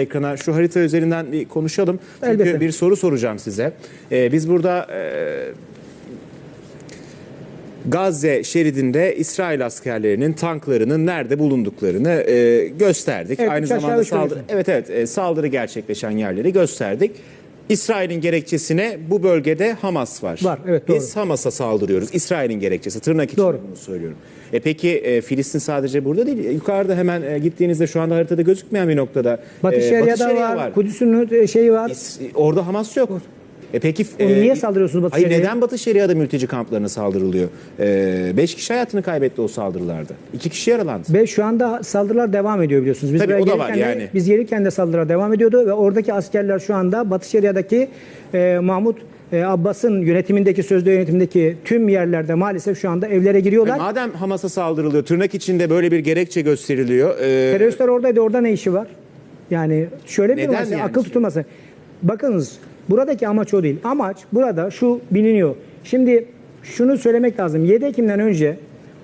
ekrana şu harita üzerinden bir konuşalım. Çünkü Elbette. bir soru soracağım size. Ee, biz burada e, Gazze şeridinde İsrail askerlerinin tanklarının nerede bulunduklarını e, gösterdik. Evet, Aynı zamanda saldırı, evet evet e, saldırı gerçekleşen yerleri gösterdik. İsrail'in gerekçesine bu bölgede Hamas var. Var, evet, Biz Hamas'a saldırıyoruz. İsrail'in gerekçesi. Tırnak içinde Doğru. bunu söylüyorum. E peki e, Filistin sadece burada değil. Yukarıda hemen e, gittiğinizde şu anda haritada gözükmeyen bir noktada Batı e, Şeria'da Şeria var, Kudüs'ün şeyi var. İs- Orada Hamas yok. E peki Onu niye saldırıyorsunuz Batı Hayır Şeria'ya? neden Batı Şeria'da mülteci kamplarına saldırılıyor? E, beş kişi hayatını kaybetti o saldırılarda. İki kişi yaralandı. Ve şu anda saldırılar devam ediyor biliyorsunuz. Biz Tabii, o da var de- yani. Biz gelirken de saldırılar devam ediyordu ve oradaki askerler şu anda Batı Şeria'daki e, Mahmut e, Abbas'ın yönetimindeki, sözde yönetimindeki tüm yerlerde maalesef şu anda evlere giriyorlar. E, madem Hamas'a saldırılıyor, tırnak içinde böyle bir gerekçe gösteriliyor. e, Teröristler oradaydı. Orada ne işi var? Yani şöyle bir yani? akıl tutulması. Bakınız buradaki amaç o değil. Amaç burada şu biliniyor. Şimdi şunu söylemek lazım. 7 Ekim'den önce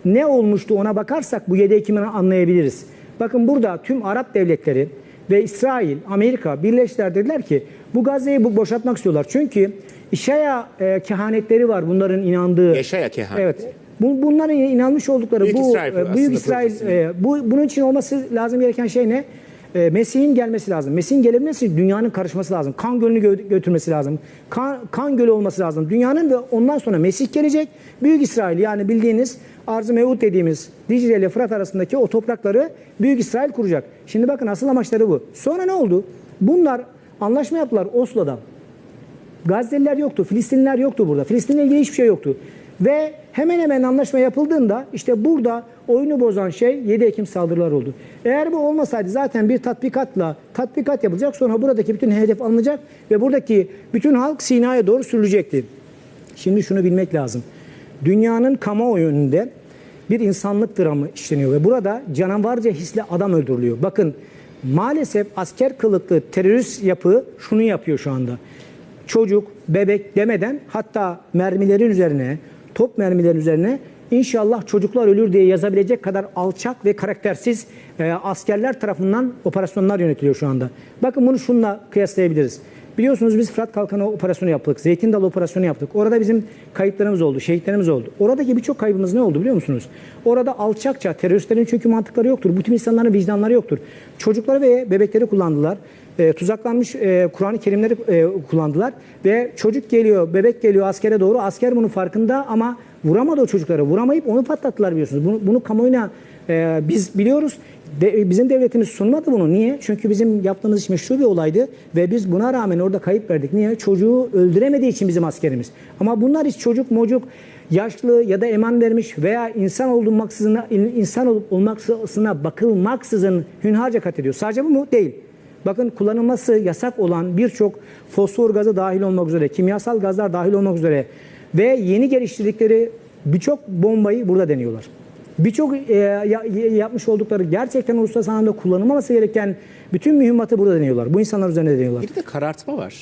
ne olmuştu ona bakarsak bu 7 Ekim'i anlayabiliriz. Bakın burada tüm Arap devletleri ve İsrail, Amerika birleştiler dediler ki bu Gazze'yi boşaltmak istiyorlar. Çünkü İşaya e, kehanetleri var bunların inandığı. Yaşaya kehanet. Evet. Bu, bunların inanmış oldukları Büyük bu İsrail e, büyük İsrail e, bu bunun için olması lazım gereken şey ne? E, Mesih'in gelmesi lazım. Mesih'in gelebilmesi dünyanın karışması lazım. Kan gölünü gö- götürmesi lazım. Kan, kan gölü olması lazım. Dünyanın ve ondan sonra Mesih gelecek. Büyük İsrail yani bildiğiniz Arz-ı Mevut dediğimiz Dicle ile Fırat arasındaki o toprakları Büyük İsrail kuracak. Şimdi bakın asıl amaçları bu. Sonra ne oldu? Bunlar anlaşma yaptılar Oslo'da. Gazze'liler yoktu, Filistinliler yoktu burada. Filistin'le ilgili hiçbir şey yoktu. Ve hemen hemen anlaşma yapıldığında işte burada oyunu bozan şey 7 Ekim saldırılar oldu. Eğer bu olmasaydı zaten bir tatbikatla tatbikat yapılacak sonra buradaki bütün hedef alınacak ve buradaki bütün halk Sina'ya doğru sürülecekti. Şimdi şunu bilmek lazım. Dünyanın kamuoyu önünde bir insanlık dramı işleniyor ve burada canavarca hisle adam öldürülüyor. Bakın maalesef asker kılıklı terörist yapı şunu yapıyor şu anda çocuk, bebek demeden hatta mermilerin üzerine, top mermilerin üzerine inşallah çocuklar ölür diye yazabilecek kadar alçak ve karaktersiz e, askerler tarafından operasyonlar yönetiliyor şu anda. Bakın bunu şunla kıyaslayabiliriz. Biliyorsunuz biz Fırat Kalkanı operasyonu yaptık. Zeytin Dalı operasyonu yaptık. Orada bizim kayıplarımız oldu, şehitlerimiz oldu. Oradaki birçok kaybımız ne oldu biliyor musunuz? Orada alçakça teröristlerin çünkü mantıkları yoktur. Bu tüm insanların vicdanları yoktur. Çocukları ve bebekleri kullandılar. E, tuzaklanmış e, Kur'an-ı Kerimleri e, kullandılar ve çocuk geliyor, bebek geliyor askere doğru. Asker bunun farkında ama vuramadı o çocukları. Vuramayıp onu patlattılar biliyorsunuz. Bunu, bunu kamuoyuna e, biz biliyoruz. De, bizim devletimiz sunmadı bunu. Niye? Çünkü bizim yaptığımız iş meşru bir olaydı ve biz buna rağmen orada kayıp verdik. Niye? Çocuğu öldüremediği için bizim askerimiz. Ama bunlar hiç çocuk mocuk yaşlı ya da eman vermiş veya insan olmaksızın insan olup olmaksızına bakılmaksızın hünharca katlediyor. Sadece bu mu? Değil. Bakın kullanılması yasak olan birçok fosfor gazı dahil olmak üzere, kimyasal gazlar dahil olmak üzere ve yeni geliştirdikleri birçok bombayı burada deniyorlar. Birçok e, ya- yapmış oldukları gerçekten uluslararası anlamda kullanılmaması gereken bütün mühimmatı burada deniyorlar. Bu insanlar üzerine deniyorlar. Bir de karartma var.